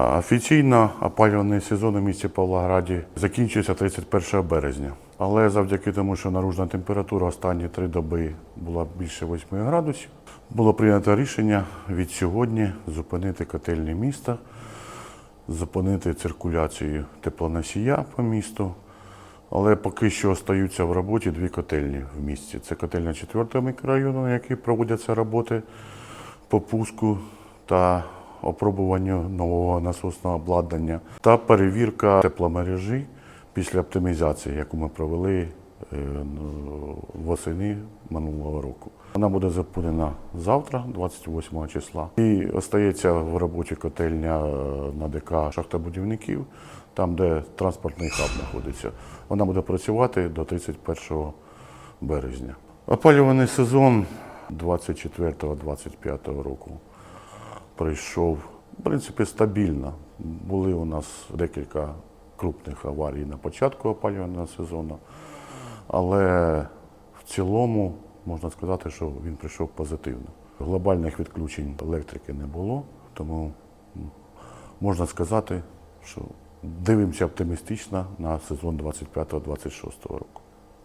Офіційно опалювальний сезон у місті Павлограді закінчується 31 березня. Але завдяки тому, що наружна температура останні три доби була більше 8 градусів, було прийнято рішення від сьогодні зупинити котельні міста, зупинити циркуляцію теплоносія по місту. Але поки що остаються в роботі дві котельні в місті. Це котельня 4 мікрорайону, на якій проводяться роботи по пуску та опробуванню нового насосного обладнання, та перевірка тепломережі після оптимізації, яку ми провели е, ну, восени минулого року. Вона буде заповнена завтра, 28 числа. І остається в роботі котельня е, на ДК шахтобудівників, там, де транспортний хаб знаходиться. Вона буде працювати до 31 березня. Опалюваний сезон 24-25 року пройшов, в принципі, стабільно. Були у нас декілька крупних аварій на початку опалювального сезону, але в цілому можна сказати, що він прийшов позитивно. Глобальних відключень електрики не було, тому можна сказати, що дивимося оптимістично на сезон 25-26 року.